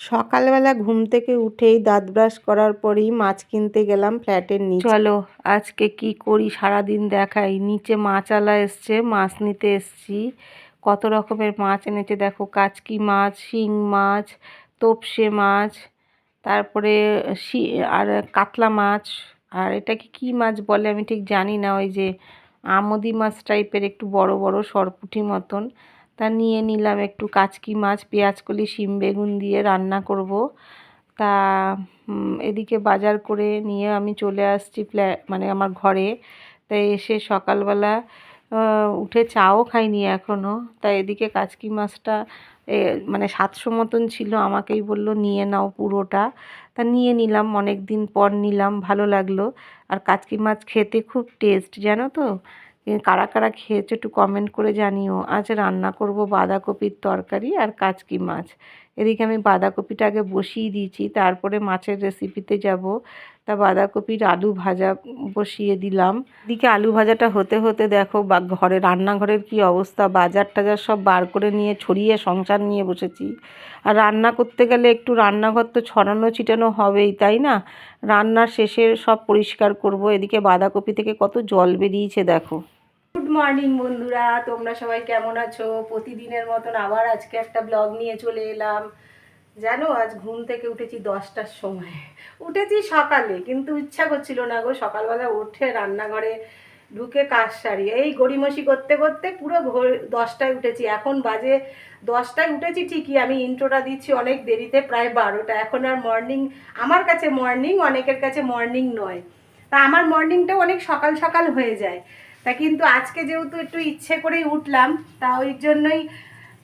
সকালবেলা ঘুম থেকে উঠেই দাঁত ব্রাশ করার পরেই মাছ কিনতে গেলাম ফ্ল্যাটের নিচে। চলো, আজকে কি করি সারাদিন দেখাই। নিচে মাছালা এসছে, মাছ নিতে এসছি। কত রকমের মাছ এনেছে দেখো, কাচকি মাছ, শিং মাছ, তোপসে মাছ, তারপরে আর কাতলা মাছ। আর এটাকে কি মাছ বলে আমি ঠিক জানি না, ওই যে আমদি মাছ টাইপের একটু বড় বড় সরপুঁটি মতন। তা নিয়ে নিলাম, একটু কাচকি মাছ, পেঁয়াজকলি, শিম বেগুন দিয়ে রান্না করব। তা এদিকে বাজার করে নিয়ে আমি চলে আসছি ফ্ল্যা মানে আমার ঘরে। তাই এসে সকালবেলা উঠে চাও খাইনি এখনও তাই এদিকে কাচকি মাছটা মানে সাতশো মতন ছিল, আমাকেই বলল নিয়ে নাও পুরোটা। তা নিয়ে নিলাম অনেক দিন পর নিলাম, ভালো লাগল। আর কাচকি মাছ খেতে খুব টেস্ট জানো তো? কারা কারা খেয়েছো একটু কমেন্ট করে জানিও। আজ রান্না করব বাঁধাকপির তরকারি আর কাচকি মাছ। এদিকে আমি বাঁধাকপিটা আগে বসিয়ে দিয়েছি, তারপরে মাছের রেসিপিতে যাব। তা বাঁধাকপির আলু ভাজা বসিয়ে দিলাম। এদিকে আলু ভাজাটা হতে হতে দেখো বা ঘরে রান্নাঘরের কি অবস্থা, বাজার টাজার সব বার করে নিয়ে ছড়িয়ে সংসার নিয়ে বসেছি। আর রান্না করতে গেলে একটু রান্নাঘর তো ছড়ানো ছিটানো হবেই, তাই না? রান্নার শেষে সব পরিষ্কার করব। এদিকে বাঁধাকপি থেকে কত জল বেরিয়েছে দেখো। গুড মর্নিং বন্ধুরা। তোমরা সবাই কেমন আছো? প্রতিদিনের মতন আবার আজকে একটা ব্লগ নিয়ে চলে এলাম। জানো, আজ ঘুম থেকে উঠেছি দশটার সময়। উঠেছি সকালে, কিন্তু ইচ্ছা করছিল না গো। সকালবেলা উঠে রান্নাঘরে ঢুকে কাজ সারি। এই গড়িমসি করতে করতে পুরো ভোর দশটায় উঠেছি। এখন বাজে দশটায় উঠেছি ঠিকই। আমি ইন্ট্রোটা দিচ্ছি অনেক দেরিতে, প্রায় বারোটা। এখন আর মর্নিং আমার কাছে মর্নিং অনেকের কাছে মর্নিং নয়। তা আমার মর্নিংটাও অনেক সকাল সকাল হয়ে যায়। তা কিন্তু আজকে যেহেতু একটু ইচ্ছে করেই উঠলাম, তা ওই জন্যই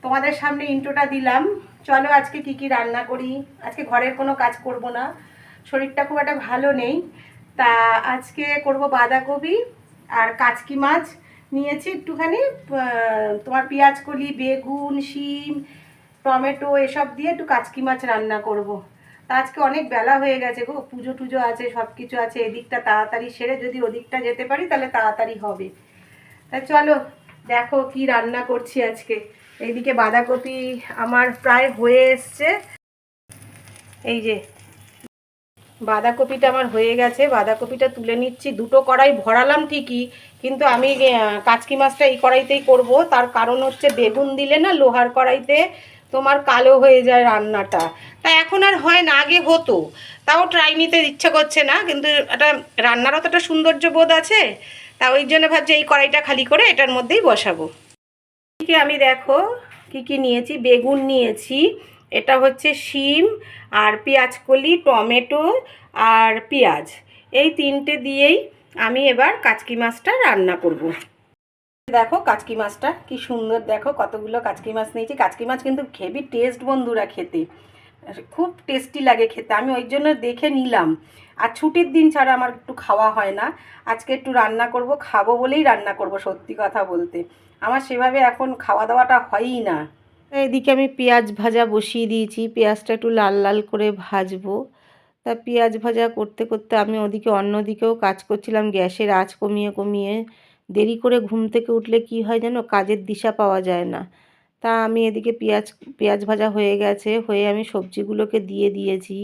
তোমাদের সামনে ইন্ট্রোটা দিলাম। চলো আজকে কি কি রান্না করি? আজকে ঘরের কোনো কাজ করব না, শরীরটা খুব একটা ভালো নেই। তা আজকে করব বাঁধাকপি আর কাচকি মাছ। নিয়েছি একটুখানি তোমার পেঁয়াজ কলি বেগুন, শিম, টমেটো, এসব দিয়ে একটু কাচকি মাছ রান্না করব। তা আজকে অনেক বেলা হয়ে গেছে গো, পুজো টুজো আছে সব কিছু আছে, এদিকটা তাড়াতাড়ি সেরে যদি ওদিকটা যেতে পারি তাহলে তাড়াতাড়ি হবে। তা চলো, দেখো কি রান্না করছি আজকে। এইদিকে বাঁধাকপি আমার প্রায় হয়ে এসছে। এই যে, বাঁধাকপিটা আমার হয়ে গেছে, বাঁধাকপিটা তুলে নিচ্ছি। দুটো কড়াই ভরালাম ঠিকই, কিন্তু আমি কাচকি মাছটা এই কড়াইতেই করব। তার কারণ হচ্ছে বেগুন দিলে না লোহার কড়াইতে তোমার কালো হয়ে যায় রান্নাটা। তা এখন আর হয় না, আগে হতো। তাও ট্রাই নিতে ইচ্ছা করছে না, কিন্তু রান্নারও তো একটা সৌন্দর্য বোধ আছে। তা ওই জন্য ভাবছি এই কড়াইটা খালি করে এটার মধ্যেই বসাবো। এদিকে আমি দেখো, কি কি নিয়েছি? বেগুন নিয়েছি, এটা হচ্ছে শিম আর পেঁয়াজ কলি টমেটো আর পেঁয়াজ। এই তিনটে দিয়েই আমি এবার কাচকি মাছটা রান্না করব। দেখো কাচকি মাছটা, কি সুন্দর দেখো কতগুলো কাচকি মাছ নিয়েছি। কাচকি মাছ কিন্তু হেভি টেস্ট বন্ধুরা খেতে। খুব টেস্টি লাগে খেতে, আমি ওই জন্য দেখে নিলাম। আর ছুটির দিন ছাড়া আমার একটু খাওয়া হয় না। আজকে একটু রান্না করব, খাব বলেই রান্না করব সত্যি কথা বলতে। আমার সেভাবে এখন খাওয়া দাওয়াটা হয়ই না। এদিকে আমি পেঁয়াজ ভাজা বসিয়ে দিয়েছি, পেঁয়াজটা একটু লাল লাল করে ভাজবো। তা পেঁয়াজ ভাজা করতে করতে আমি ওদিকে অন্যদিকেও কাজ করছিলাম, গ্যাসের আঁচ কমিয়ে কমিয়ে দেরি করে ঘুম থেকে উঠলে কি হয় যেন কাজের দিশা পাওয়া যায় না। তা আমি এদিকে পেঁয়াজ পেঁয়াজ ভাজা হয়ে গেছে, হয়ে আমি সবজিগুলোকে দিয়ে দিয়েছি।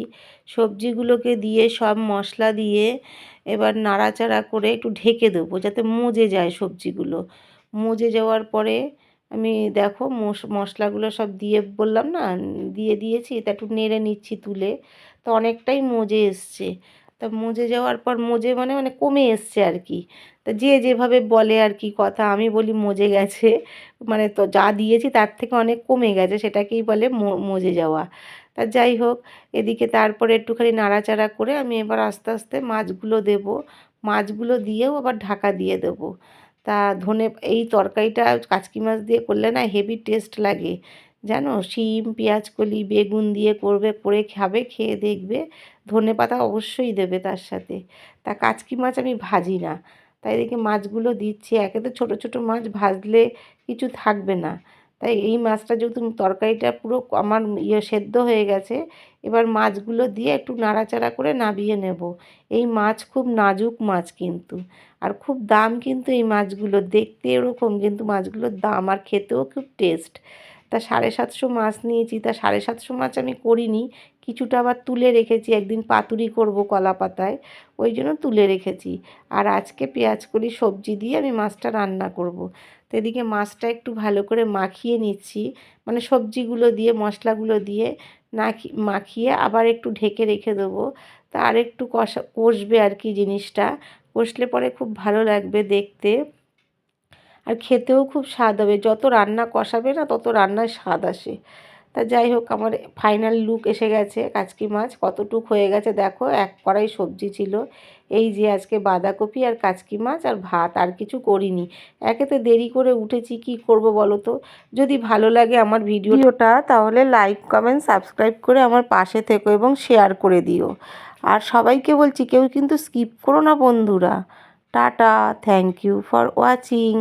সবজিগুলোকে দিয়ে সব মশলা দিয়ে এবার নাড়াচাড়া করে একটু ঢেকে দেবো যাতে মজে যায় সবজিগুলো। মজে যাওয়ার পরে আমি দেখো মশ, মশলাগুলো সব দিয়ে বললাম না, দিয়ে দিয়েছি তা একটু নেড়ে নিচ্ছি তুলে। তো অনেকটাই মজে এসছে। তা মজে যাওয়ার পর মজে মানে মানে কমে এসছে আর কি তা যে যেভাবে বলে আর কি কথা, আমি বলি মজে গেছে। মানে তো যা দিয়েছি তার থেকে অনেক কমে গেছে, সেটাকেই বলে মজে যাওয়া। তা যাই হোক, এদিকে তারপরে একটুখানি নাড়াচাড়া করে আমি এবার আস্তে আস্তে মাছগুলো দেব। মাছগুলো দিয়েও আবার ঢাকা দিয়ে দেবো। তা ধনে, এই তরকারিটা কাচকি মাছ দিয়ে করলে না হেভি টেস্ট লাগে। জানো? শিম পেঁয়াজ কলি বেগুন দিয়ে করবে, করে খাবে, খেয়ে দেখবে। ধনে পাতা অবশ্যই দেবে তার সাথে। তা কাচকি মাছ আমি ভাজি না। তাই এদিকে মাছগুলো দিচ্ছি। একে তো ছোটো ছোটো মাছ ভাজলে কিছু থাকবে না। তাই এই মাছটা যেহেতু তরকারিটা পুরো আমার ইয়ে সেদ্ধ হয়ে গেছে, এবার মাছগুলো দিয়ে একটু নাড়াচাড়া করে নাবিয়ে নেব। এই মাছ খুব নাজুক মাছ কিন্তু। আর খুব দাম কিন্তু এই মাছগুলো। দেখতে এরকম কিন্তু মাছগুলোর দাম আর খেতেও খুব টেস্ট তা সাড়ে সাতশো মাছ নিয়েছি, তা সাড়ে সাতশো মাছ আমি করিনি। কিছুটা আবার তুলে রেখেছি, একদিন পাতুরি করব কলা পাতায়, ওই জন্য তুলে রেখেছি। আর আজকে পেঁয়াজ করি, সবজি দিয়ে আমি মাছটা রান্না করব। তো এদিকে মাছটা একটু ভালো করে মাখিয়ে নিচ্ছি। মানে সবজিগুলো দিয়ে, মশলাগুলো দিয়ে নাকি মাখিয়ে আবার একটু ঢেকে রেখে দেবো। তা আর একটু কষা, কষবে আর কি জিনিসটা। কষলে পরে খুব ভালো লাগবে দেখতে। আর খেতেও খুব স্বাদ হবে। যত রান্না কষাবে না, তত রান্নায় স্বাদ আসে। তা যাই হোক, আমার ফাইনাল লুক এসে গেছে, কাচকি মাছ। কতটুক হয়ে গেছে দেখো, এক কড়াই সবজি ছিল। এই যে আজকে বাঁধাকপি আর কাচকি মাছ আর ভাত, আর কিছু করিনি। একেতে দেরি করে উঠেছি, কি করব বলো তো? যদি ভালো লাগে আমার ভিডিওটা তাহলে লাইক কমেন্ট সাবস্ক্রাইব করে আমার পাশে থেকো এবং শেয়ার করে দিও। আর সবাইকে বলছি, কেউ কিন্তু স্কিপ করো না বন্ধুরা। Tata thank you for watching